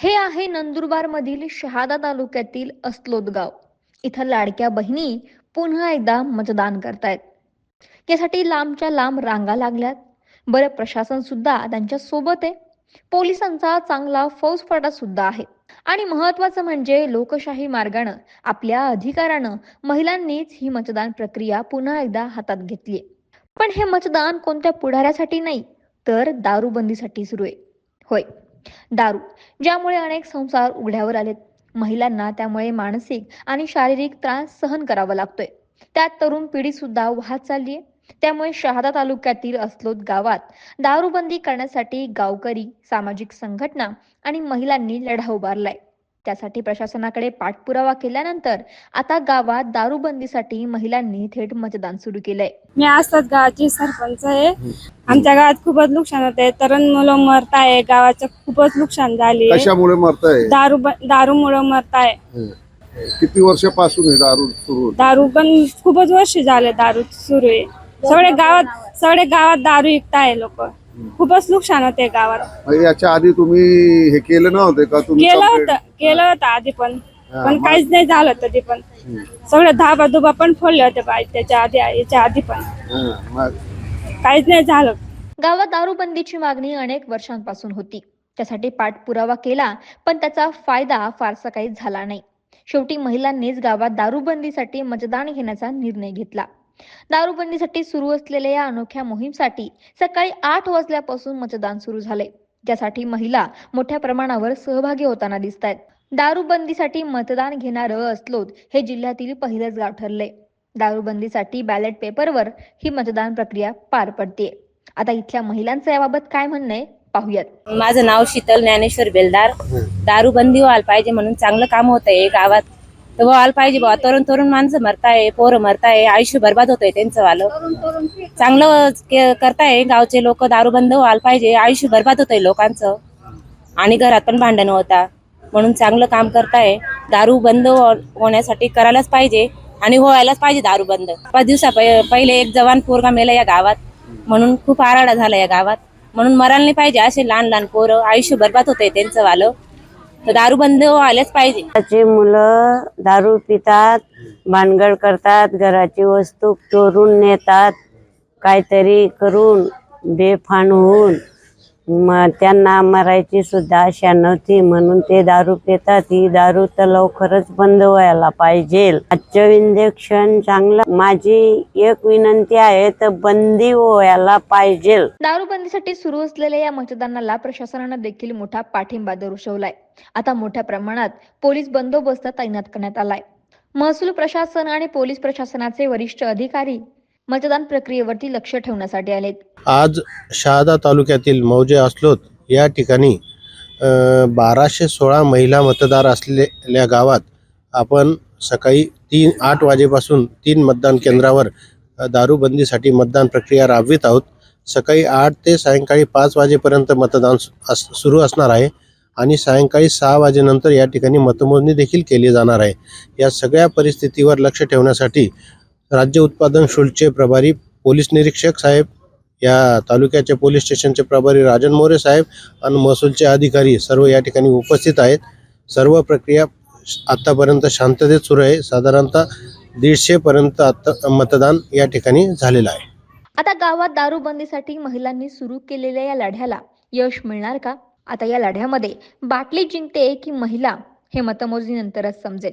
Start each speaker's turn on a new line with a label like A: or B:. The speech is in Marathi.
A: हे आहे नंदुरबारमधील शहादा तालुक्यातील अस्लोद गाव इथं लाडक्या बहिणी पुन्हा एकदा मतदान करतायत. यासाठी लांबच्या लांब रांगा लागल्यात. बरं प्रशासन सुद्धा त्यांच्यासोबत आहे. पोलिसांचा चांगला फौजफाटा सुद्धा आहे. आणि महत्वाचं म्हणजे लोकशाही मार्गानं आपल्या अधिकारानं महिलांनीच ही मतदान प्रक्रिया पुन्हा एकदा हातात घेतली पण हे मतदान कोणत्या पुढाऱ्यासाठी नाही तर दारूबंदीसाठी सुरू आहे. होय दारू ज्यामुळे अनेक संसार उघड्यावर आलेत. महिलांना त्यामुळे मानसिक आणि शारीरिक त्रास सहन करावा लागतोय. त्यात तरुण पिढी सुद्धा वाहत चालली आहे त्यामुळे शहादा तालुक्यातील असलोत गावात दारूबंदी करण्यासाठी गावकरी सामाजिक संघटना आणि महिलांनी लढा उभारलाय. त्यासाठी प्रशासनाकडे पाठपुरावा केल्यानंतर आता गावात दारूबंदीसाठी महिलांनी थेट मतदान सुरू केलंय.
B: मी असतात गावाची सरपंच आहे. आमच्या गावात खूपच नुकसान होते तरुण मुलं मरत आहे गावाचं खूपच नुकसान झाली
C: कशामुळे मरताय?
B: दारू दारूमुळे मरत आहे
C: किती वर्षापासून हे दारू सुरू?
B: दारू पण खूपच वर्ष झाले दारू सुरू आहे. सगळे गावात सगळे गावात दारू विकताय लोक. खूपच नुकसान होते गावात.
C: मग याच्या आधी तुम्ही हे केलं नव्हते का? तुम्ही
B: केलं
C: complaint-
B: होतं केलं होतं आधी पण.
C: हा,
B: पण
C: मग-
B: काहीच नाही झालं तरी पण. सगळे धाबा दुबा पण फोडले होते बाई त्याच्या आधी याच्या आधी पण.
C: हा, मग
B: काहीच नाही झालं.
A: गावात दारूबंदीची मागणी अनेक वर्षांपासून होती. त्यासाठी पाठपुरावा केला पण त्याचा फायदा फारसा काही झाला नाही. शेवटी महिलांनीच गावात दारूबंदीसाठी मतदान घेण्याचा निर्णय घेतला. दारूबंदीसाठी सुरू असलेल्या या अनोख्या मोहीमसाठी सकाळी आठ वाजल्यापासून मतदान सुरू झाले ज्यासाठी महिला मोठ्या प्रमाणावर सहभागी होताना दिसत आहेत दारूबंदीसाठी मतदान घेणारं अस्लोद हे जिल्ह्यातील पहिलेच गाव ठरले दारूबंदीसाठी बॅलेट पेपरवर ही मतदान प्रक्रिया पार पडते आता इथल्या महिलांचं याबाबत काय म्हणणं आहे पाहूयात.
D: माझं नाव शीतल ज्ञानेश्वर बेलदार. दारूबंदी व्हायला पाहिजे म्हणून चांगलं काम होत आहे गावात तर हो, व्हायला पाहिजे बुवा तरुण तरुण माणसं मरताय पोरं मरताय आयुष्य बरबाद होतंय त्यांचं वालं. चांगलं के- करताय गावचे लोक दारू बंद हो, व्हायला पाहिजे. आयुष्य बरबाद होतंय लोकांचं. आणि घरात पण भांडण होता. म्हणून चांगलं काम करताय. दारू बंद हो- होण्यासाठी करायलाच पाहिजे. आणि व्हायलाच पाहिजे दारू बंद. पाच दिवसा पहि- पहिले एक जवान पोरगा मेला या गावात. म्हणून खूप आराडा झाला या गावात. म्हणून मरायला नाही पाहिजे असे लहान लहान पोरं. आयुष्य बरबाद होतंय त्यांचं वालं. तर दारू बंद व्हायलाच पाहिजे.
E: त्याचे मुलं दारू पितात भानगड करतात घराची वस्तू चोरून नेतात काहीतरी करून बेफान होऊन मग त्यांना मरायची सुद्धा आशा नव्हती. म्हणून ते दारू पितात. ही दारू तर लवकरच बंद व्हायला पाहिजे. आजचं इंजेक्शन चांगलं. माझी एक विनंती आहे तर बंदी व्हायला पाहिजे.
A: दारूबंदीसाठी सुरू असलेल्या या मतदानाला प्रशासनानं देखील मोठा पाठिंबा दर्शवलाय. आता मोठ्या प्रमाणात पोलीस बंदोबस्त तैनात करण्यात आलाय. महसूल प्रशासन आणि पोलीस प्रशासनाचे वरिष्ठ अधिकारी मतदान प्रक्रियेवरती लक्ष ठेवण्यासाठी आलेत.
F: आज शहादा तालुक्यातील मौजे असलोत. या ठिकाणी बाराशे सोळा महिला मतदार असलेल्या गावात आपण सकाळी तीन आठ वाजेपासून तीन मतदान केंद्रावर दारूबंदीसाठी मतदान प्रक्रिया राबवित आहोत. सकाळी आठ ते सायंकाळी पाच वाजेपर्यंत मतदान अस सुरू असणार आहे आणि सायंकाळी सहा वाजेनंतर या ठिकाणी मतमोजणी देखील केली जाणार आहे. या सगळ्या परिस्थितीवर लक्ष ठेवण्यासाठी राज्य उत्पादन शुल्कचे प्रभारी पोलीस निरीक्षक साहेब या तालुक्याचे पोलीस स्टेशनचे प्रभारी राजन मोरे साहेब आणि महसूलचे अधिकारी सर्व या ठिकाणी उपस्थित आहेत. सर्व प्रक्रिया आत्तापर्यंत शांततेत सुरू आहे. साधारणतः दीडशेपर्यंत आत्ता मतदान या ठिकाणी झालेलं आहे.
A: आता गावात दारूबंदीसाठी महिलांनी सुरू केलेल्या या लढ्याला यश मिळणार का? आता या लढ्यामध्ये बाटली जिंकते की महिला हे मतमोजणीनंतरच समजेल.